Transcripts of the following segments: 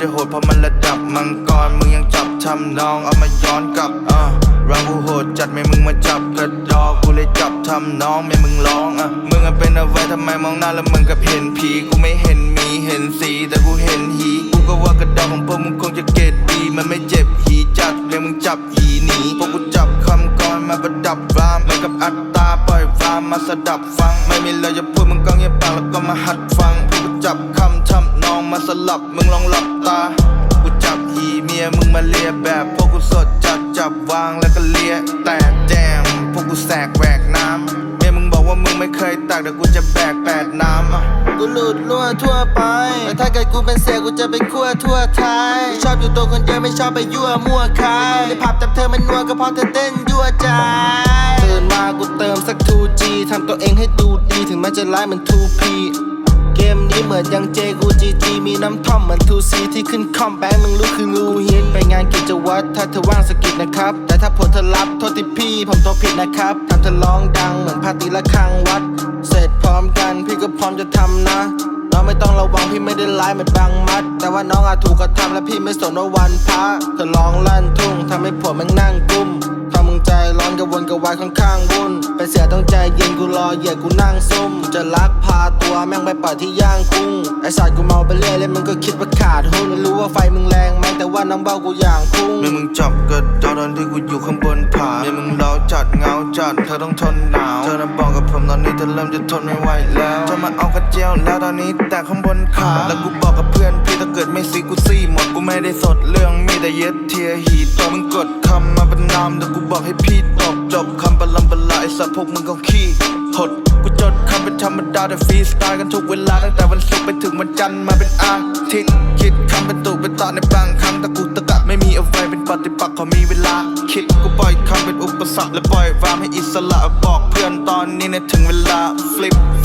จะโหดเพราะมันระดับมังกรมึงยังจับทำนองเอามาย้อนกลับอะรังกูโหดจัดไม่มึงมาจับกระดอกกูเลยจับทำน้องไม่มึงร้องอะมึงอะเป็นอะไรทำไมมองหน้าแล้วมึงกับเห็นผีกูไม่เห็นมีเห็นสีแต่กูเห็นหีกูก็ว่ากระดอกของพวกมึงคงจะเกตดีมันไม่เจ็บหีจัดเลยมึงจับหีหนีพวกกูจับคำกรมาประดับรามเหมือนกับอัตตาปล่อยรามมาสดับฟัง ไม่มีเลยจะพูดมึงก็เงียบปากแล้วก็มาหัดฟัง จับคำทำนองมาสลับมึงลองหลับตา กูจับหีเมียมึงมาเลียแบบพวกกูสดจัดจับวางแล้วก็เลียแต่แจมพวกกูแสกแหวกน้ำเมียมึงบอกว่ามึงไม่เคยตักแต่กูจะแบกแปดน้ำกูหลุดรั่วทั่วไปแต่ถ้าเกิดกูเป็นเสียกูจะเป็นขั้วทั่วไทยชอบอยู่ตัวคนเดียวไม่ชอบไปยั่วมั่วใครในผับจับเธอมันนัวก็เพราะเธอเต้นยั่วใจตื่นมากูเติมสัก 2G ทำตัวเองให้ดูดีถึงแม้จะร้ายเหมือน 2P เกมนี้เหมือนยังเจกูจีจีมีน้ำท่อมเหมือน 2C ที่ขึ้นคอมแบงค์มึงรู้คือรูหินไปงานกิจวัตรถ้าเธอว่างสะกิดนะครับ แต่ถ้าผลเธอรับโทษที่พี่ผมโทรผิดนะครับทำเธอร้องดังเหมือนพาตีละครังวัด เสร็จพร้อมกันพี่ก็พร้อมจะทำนะน้องไม่ต้องระวังพี่ไม่ได้ร้ายเหมือนบางมัด แต่ว่าน้องอาจถูกกระทำและพี่ไม่สนว่าวันพระเธอร้องลั่นทุ่งทำให้ผัวแม่งนั่งกุ้มทำมึงใจร้อน กระวนกระวายค่อนข้างวุ่นไปเสียต้องใจเย็นกูรอเหยียดกูนั่งซุ่มจะลักพาตัวแม่งไปปล่อยที่ย่างกุ้งไอสัตว์กูเมาไปเรื่อยเลยมึงก็คิดว่าขาดหุ้นรู้ว่าไฟมึงแรงไหมแต่ว่าน้ำเบ้ากูอย่างพุ่งเมื่อมึงจับกระดอกตอนที่กูอยู่ข้างบนผาเมื่อมึงเล้าจัดเงาจัดเธอต้องทนหนาวเธอน่ะบอกกับผมตอนนี้เธอเริ่มจะทนไม่ไหวแล้วเธอมาเอากระเจียวแล้วตอนนี้แต่ข้างบนขาแล้วกูบอกกับเพื่อน กิดไม่ซีกูซี่หมดกูไม่ได้สดเรื่องมีแต่เย็ดเทียหีตัวมึงกดคำมาเป็นนามแต่กูบอกให้พี่ตอบจบคำปลำปลาไอสัตว์พวกมึงก็ขี้หดกูจดคำเป็นธรรมดาแต่ฟรีสไตล์กันทุกเวลาตั้งแต่วันศุกร์ไปถึงวันจันทร์มาเป็นอาทิตย์คิดคำเป็นตุเป็นตอนในบางครั้งแต่กูตะกะไม่มีเอาไว้เป็นปฏิปักษ์ขอมีเวลา คิดกูปล่อยคำเป็นอุปสรรคและปล่อยวางให้อิสระบอกเพื่อนตอนนี้เนี่ยถึงเวลาฟลิปโฟ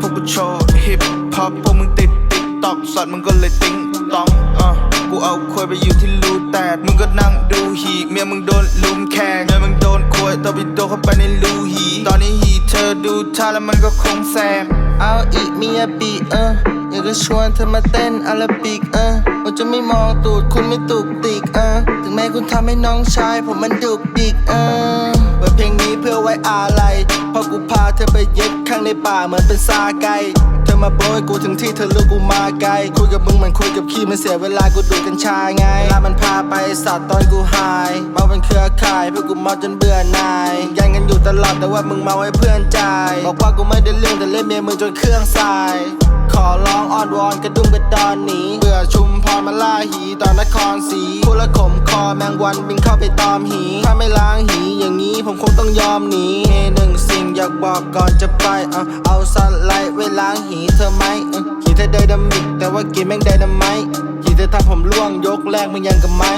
พวกกูโชว์ฮิปฮอปพวกมึงติด ตอกสัตว์มึงก็เลยติ้งต้องอะกูเอาควยไปอยู่ที่รูแตดมึงก็นั่งดูหีเมียมึงโดนลุมแขงเมียมึงโดนควยตอบิโดเข้าไปในรูหีตอนนี้หีเธอดูท่าแล้วมันก็คงแซงเอาอีกมีอาบีเอออยากจะชวนเธอมาเต้นอาราบิกเออว่าจะไม่มองตูดคุณไม่ตุกติกเออถึงแม้คุณทำให้น้องชาย ผมมันดุกดิกเออเปิดเพลงนี้เพื่อไว้อะไรเพราะกูพาเธอไปเย็ดข้างในป่าเหมือนเป็นซาไก่ มาโบยกูถึงที่เธอรู้กูมาไกล คุยกับมึงเหมือนคุยกับขี้มันเสียเวลากูดูดกัญชาไงเวลามันพาไปสัตว์ตอนกูหายเมาเป็นเครือข่ายเพื่อกูเมาจนเบื่อหน่ายยันกันอยู่ตลอดแต่ว่ามึงเมาให้เพื่อนใจบอกว่ากูไม่ได้เรื่องแต่เล่นเมียมึงจนเครื่องสายขอร้องอ้อนวอนกระดุมกระดอนหนีเบื่อชุมพรมาล่าหีตอนนครศรีพูดละขมคอแมงวันบินเข้าไปตอมหี ถ้าไม่ล้างหีอย่างนี้ผมคงต้องยอมหนีเฮหนึ่ง อยากบอกก่อนจะไปเอาเอาสไลด์ไว้ล้างหีเธอไหมเออหีเธอไดนามิกแต่ว่ากินแม่งไดนาไมต์หีเธอทำผมร่วงยกแรกมึงยังกับไม้